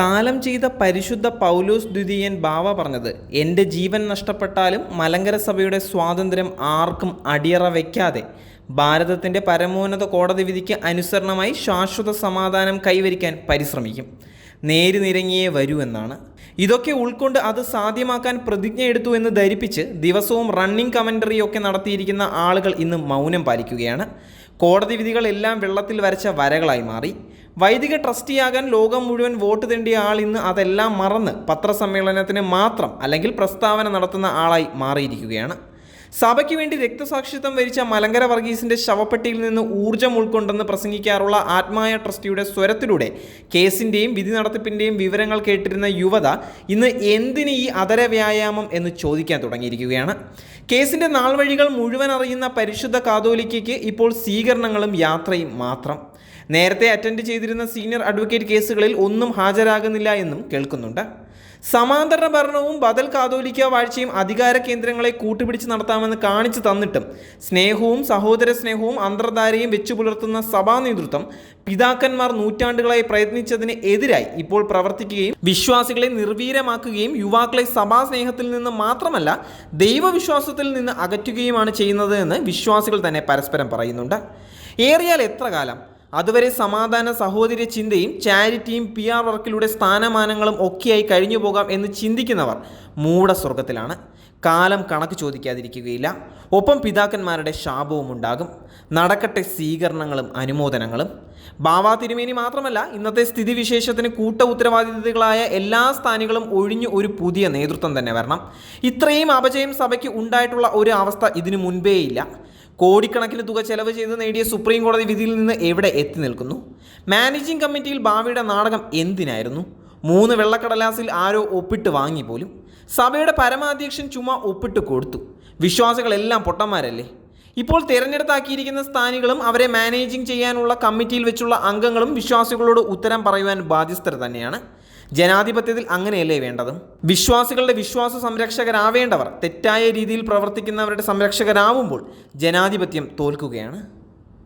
കാലം ചെയ്ത പരിശുദ്ധ പൗലോസ് ദ്വിതീയൻ ബാവ പറഞ്ഞത് എന്റെ ജീവൻ നഷ്ടപ്പെട്ടാലും മലങ്കര സഭയുടെ സ്വാതന്ത്ര്യം ആർക്കും അടിയറ വയ്ക്കാതെ ഭാരതത്തിന്റെ പരമോന്നത കോടതി വിധിക്ക് അനുസരണമായി ശാശ്വത സമാധാനം കൈവരിക്കാൻ പരിശ്രമിക്കും. നേരുനിരങ്ങിയേ വരൂ എന്നാണ് ഇതൊക്കെ ഉൾക്കൊണ്ട് അത് സാധ്യമാക്കാൻ പ്രതിജ്ഞ എടുത്തു എന്ന് ധരിപ്പിച്ച് ദിവസവും റണ്ണിംഗ് കമന്ററിയൊക്കെ നടത്തിയിരിക്കുന്ന ആളുകൾ ഇന്ന് മൗനം പാലിക്കുകയാണ്. കോടതി വിധികളെല്ലാം വെള്ളത്തിൽ വരച്ച വരകളായി മാറി. വൈദിക ട്രസ്റ്റിയാകാൻ ലോകം മുഴുവൻ വോട്ട് തേണ്ടിയ ആൾ ഇന്ന് അതെല്ലാം മറന്ന് പത്രസമ്മേളനത്തിന് മാത്രം അല്ലെങ്കിൽ പ്രസ്താവന നടത്തുന്ന ആളായി മാറിയിരിക്കുകയാണ്. സഭയ്ക്ക് വേണ്ടി രക്തസാക്ഷിത്വം വരിച്ച മലങ്കര വർഗീസിന്റെ ശവപ്പെട്ടിയിൽ നിന്ന് ഊർജം ഉൾക്കൊണ്ടെന്ന് പ്രസംഗിക്കാറുള്ള ആത്മായ ട്രസ്റ്റിയുടെ സ്വരത്തിലൂടെ കേസിന്റെയും വിധി നടത്തിപ്പിന്റെയും വിവരങ്ങൾ കേട്ടിരുന്ന യുവത ഇന്ന് എന്തിന് ഈ അതര വ്യായാമം എന്ന് ചോദിക്കാൻ തുടങ്ങിയിരിക്കുകയാണ്. കേസിന്റെ നാൾവഴികൾ മുഴുവൻ അറിയുന്ന പരിശുദ്ധ കാതോലിക്കയ്ക്ക് ഇപ്പോൾ സ്വീകരണങ്ങളും യാത്രയും മാത്രം. നേരത്തെ അറ്റൻഡ് ചെയ്തിരുന്ന സീനിയർ അഡ്വക്കേറ്റ് കേസുകളിൽ ഒന്നും ഹാജരാകുന്നില്ല എന്നും കേൾക്കുന്നുണ്ട്. സമാന്തര ഭരണവും ബദൽ കാതോലിക്ക വാഴ്ചയും അധികാര കേന്ദ്രങ്ങളെ കൂട്ടുപിടിച്ച് നടത്താമെന്ന് കാണിച്ചു തന്നിട്ടും സ്നേഹവും സഹോദര സ്നേഹവും അന്തർധാരയും വെച്ചു പുലർത്തുന്ന സഭാ നേതൃത്വം പിതാക്കന്മാർ നൂറ്റാണ്ടുകളായി പ്രയത്നിച്ചതിന് എതിരായി ഇപ്പോൾ പ്രവർത്തിക്കുകയും വിശ്വാസികളെ നിർവീര്യമാക്കുകയും യുവാക്കളെ സഭാ സ്നേഹത്തിൽ നിന്ന് മാത്രമല്ല ദൈവവിശ്വാസത്തിൽ നിന്ന് അകറ്റുകയുമാണ് ചെയ്യുന്നത് എന്ന് വിശ്വാസികൾ തന്നെ പരസ്പരം പറയുന്നുണ്ട്. ഏറിയാൽ എത്ര കാലം? അതുവരെ സമാധാന സഹോദര്യ ചിന്തയും ചാരിറ്റിയും പി ആർ വർക്കിലൂടെ സ്ഥാനമാനങ്ങളും ഒക്കെയായി കഴിഞ്ഞു പോകാം എന്ന് ചിന്തിക്കുന്നവർ മൂട സ്വർഗത്തിലാണ് കാലം കണക്ക് ചോദിക്കാതിരിക്കുകയില്ല. ഒപ്പം പിതാക്കന്മാരുടെ ശാപവും ഉണ്ടാകും. നടക്കട്ടെ സ്വീകരണങ്ങളും അനുമോദനങ്ങളും. ബാവാ തിരുമേനി മാത്രമല്ല ഇന്നത്തെ സ്ഥിതിവിശേഷത്തിന് കൂട്ട ഉത്തരവാദിത്തങ്ങളായ എല്ലാ സ്ഥാനികളും ഒഴിഞ്ഞു ഒരു പുതിയ നേതൃത്വം തന്നെ വരണം. ഇത്രയും അപജയം സഭയ്ക്ക് ഉണ്ടായിട്ടുള്ള ഒരു അവസ്ഥ ഇതിനു മുൻപേയില്ല. കോടിക്കണക്കിന് തുക ചെലവ് ചെയ്ത് നേടിയ സുപ്രീം കോടതി വിധിയിൽ നിന്ന് എവിടെ എത്തി നിൽക്കുന്നു? മാനേജിംഗ് കമ്മിറ്റിയിൽ ഭാവിയുടെ നാടകം എന്തിനായിരുന്നു? മൂന്ന് വെള്ളക്കടലാസിൽ ആരോ ഒപ്പിട്ട് വാങ്ങി പോലും. സഭയുടെ പരമാധ്യക്ഷൻ ചുമ ഒപ്പിട്ട് കൊടുത്തു. വിശ്വാസികളെല്ലാം പൊട്ടന്മാരല്ലേ? ഇപ്പോൾ തിരഞ്ഞെടുത്താക്കിയിരിക്കുന്ന സ്ഥാനികളും അവരെ മാനേജിംഗ് ചെയ്യാനുള്ള കമ്മിറ്റിയിൽ വെച്ചുള്ള അംഗങ്ങളും വിശ്വാസികളോട് ഉത്തരം പറയുവാൻ ബാധ്യസ്ഥർ തന്നെയാണ്. ജനാധിപത്യത്തിൽ അങ്ങനെയല്ലേ വേണ്ടതും? വിശ്വാസികളുടെ വിശ്വാസ സംരക്ഷകരാവേണ്ടവർ തെറ്റായ രീതിയിൽ പ്രവർത്തിക്കുന്നവരുടെ സംരക്ഷകരാവുമ്പോൾ ജനാധിപത്യം തോൽക്കുകയാണ്.